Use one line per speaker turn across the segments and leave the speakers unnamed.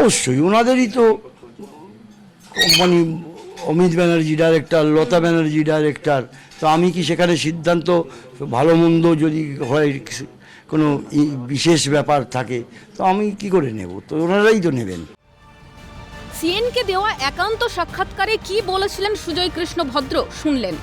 অবশ্যই ওনাদেরই তো company Amit Banerjee director Lata Banerjee director তো আমি কি সেখানে সিদ্ধান্ত ভালো মন্দ যদি হয়, কোনো বিশেষ ব্যাপার থাকে, তো আমি কি করে নেব? তো ওনারাই তো নেবেন।
সিএনকে দেওয়া একান্ত সাক্ষাৎকারে কি বলেছিলেন সুজয় কৃষ্ণ ভদ্র, শুনলেন।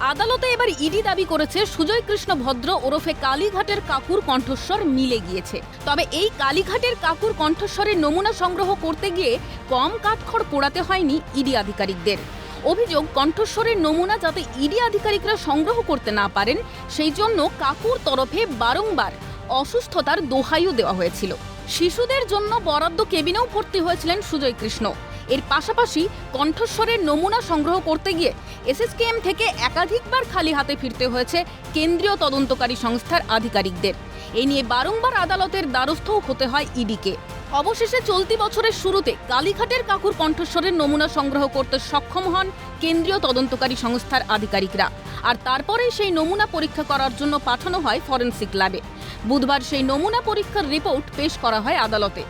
আদালতে এবার ইডি দাবি করেছে সুজয় কৃষ্ণ ভদ্র ওরফে কালীঘাটের কাকুর কণ্ঠস্বর মিলে গিয়েছে। তবে এই কালীঘাটের কাকুর কণ্ঠস্বরের নমুনা সংগ্রহ করতে গিয়ে কম কাঠখড় পোড়াতে হয়নি ইডি আধিকারিকদের। অভিযোগ, কণ্ঠস্বরের নমুনা যাতে ইডি আধিকারিকরা সংগ্রহ করতে না পারেন, সেই জন্য কাকুর তরফে বারংবার অসুস্থতার দোহাইও দেওয়া হয়েছিল। শিশুদের জন্য বরাদ্দ কেবিনেও ভর্তি হয়েছিলেন সুজয় কৃষ্ণ এর পাশাপাশি কণ্ঠস্বরের নমুনা সংগ্রহ করতে গিয়ে এসএসকেএম থেকে একাধিকবার খালি হাতে ফিরতে হয়েছে কেন্দ্রীয় তদন্তকারী সংস্থার আধিকারিকদের। এ নিয়ে বারংবার আদালতের দ্বারস্থও হতে হয় ইডিকে। অবশেষে চলতি বছরের শুরুতে কালীঘাটের কাকুর কণ্ঠস্বরের নমুনা সংগ্রহ করতে সক্ষম হন কেন্দ্রীয় তদন্তকারী সংস্থার আধিকারিকরা। আর তারপরেই সেই নমুনা পরীক্ষা করার জন্য পাঠানো হয় ফরেনসিক ল্যাবে। বুধবার সেই নমুনা পরীক্ষার রিপোর্ট পেশ করা হয় আদালতে।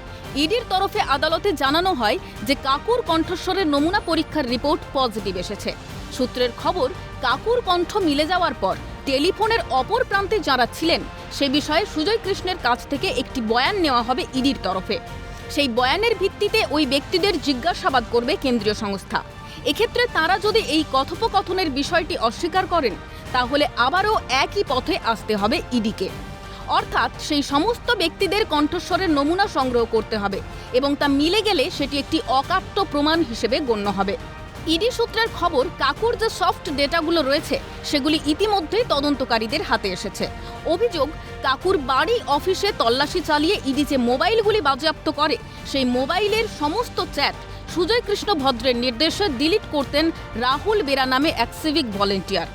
ইডির তরফে আদালতে জানানো হয় যে কাকুর কণ্ঠস্বরের নমুনা পরীক্ষার রিপোর্ট পজিটিভ এসেছে। সূত্রের খবর, কাকুর কণ্ঠ মিলে যাওয়ার পর টেলিফোনের অপর প্রান্তে যারা ছিলেন, সে বিষয়ে সুজয় কৃষ্ণের কাছ থেকে একটি বয়ান নেওয়া হবে ইডির তরফে। সেই বয়ানের ভিত্তিতে ওই ব্যক্তিদের জিজ্ঞাসাবাদ করবে কেন্দ্রীয় সংস্থা। এক্ষেত্রে তারা যদি এই কথোপকথনের বিষয়টি অস্বীকার করেন, তাহলে আবারও একই পথে আসতে হবে ইডিকে। অর্থাৎ সেই সমস্ত ব্যক্তিদের কণ্ঠস্বরের নমুনা সংগ্রহ করতে হবে এবং তা মিলে গেলে সেটি একটি অকাট্য প্রমাণ হিসেবে গণ্য হবে। ইডি সূত্রের খবর, কাকুর যে সফট ডেটাগুলো রয়েছে, সেগুলি ইতিমধ্যেই তদন্তকারীদের হাতে এসেছে। অভিযোগ, কাকুর বাড়ি অফিসে তল্লাশি চালিয়ে ইডি যে মোবাইলগুলি বাজেয়াপ্ত করে, সেই মোবাইলের সমস্ত চ্যাট সুজয় কৃষ্ণ ভদ্রের নির্দেশে ডিলিট করতেন রাহুল বেরা নামে এক সিভিক ভলেন্টিয়ার।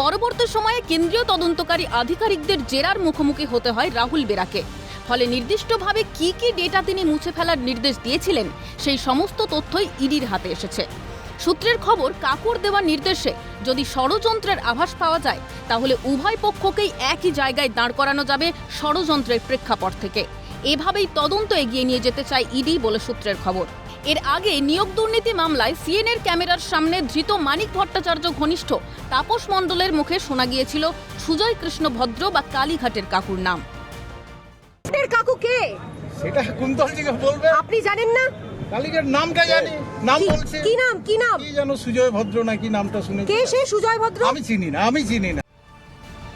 পরবর্তী সময়ে কেন্দ্রীয় তদন্তকারী আধিকারিকদের জেরার মুখোমুখি হতে হয় রাহুল বেরাকে। ফলে নির্দিষ্টভাবে কি কি ডেটা তিনি মুছে ফেলার নির্দেশ দিয়েছিলেন, সেই সমস্ত তথ্যই ইডির হাতে এসেছে। সূত্রের খবর, কাকুর দেওয়া নির্দেশে যদি ষড়যন্ত্রের আভাস পাওয়া যায়, তাহলে উভয় পক্ষকেই একই জায়গায় দাঁড় করানো যাবে ষড়যন্ত্রের প্রেক্ষাপট থেকে। এভাবেই তদন্ত এগিয়ে নিয়ে যেতে চায় ইডি বলে সূত্রের খবর। এর আগে নিয়োগ দুর্নীতি মামলায় সিএনএর ক্যামেরার সামনে ধৃত মানিক ভট্টাচার্য ঘনিষ্ঠ। তাপস মণ্ডলের মুখে শোনা গিয়েছিল সুজয় কৃষ্ণ ভদ্র বা কালীঘাটের কাকুর নাম।
কাকু কে?
সেটা কুন্তল থেকে বলবে।
আপনি জানেন না?
কালিকের নামটা জানি নাম
কি-
বলছে।
কি নাম কি নাম?
কি যেন সুজয় ভদ্র নাকি নামটা শুনেছি।
কে সে সুজয় ভদ্র?
আমি চিনি না আমি চিনি না।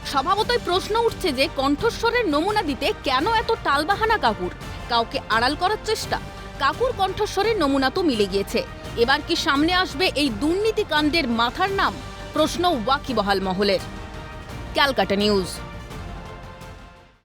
স্বভাবতই প্রশ্ন উঠছে যে কণ্ঠস্বরের নমুনা দিতে কেন এত টালবাহানা কাকুর? কাউকে আড়াল করার চেষ্টা? কাকুর কণ্ঠস্বরের নমুনা তো মিলে গিয়েছে। এবার কি সামনে আসবে এই দুর্নীতিকাণ্ডের মাথার নাম? প্রশ্ন ওয়াকিবহাল মহলের। Calcutta news.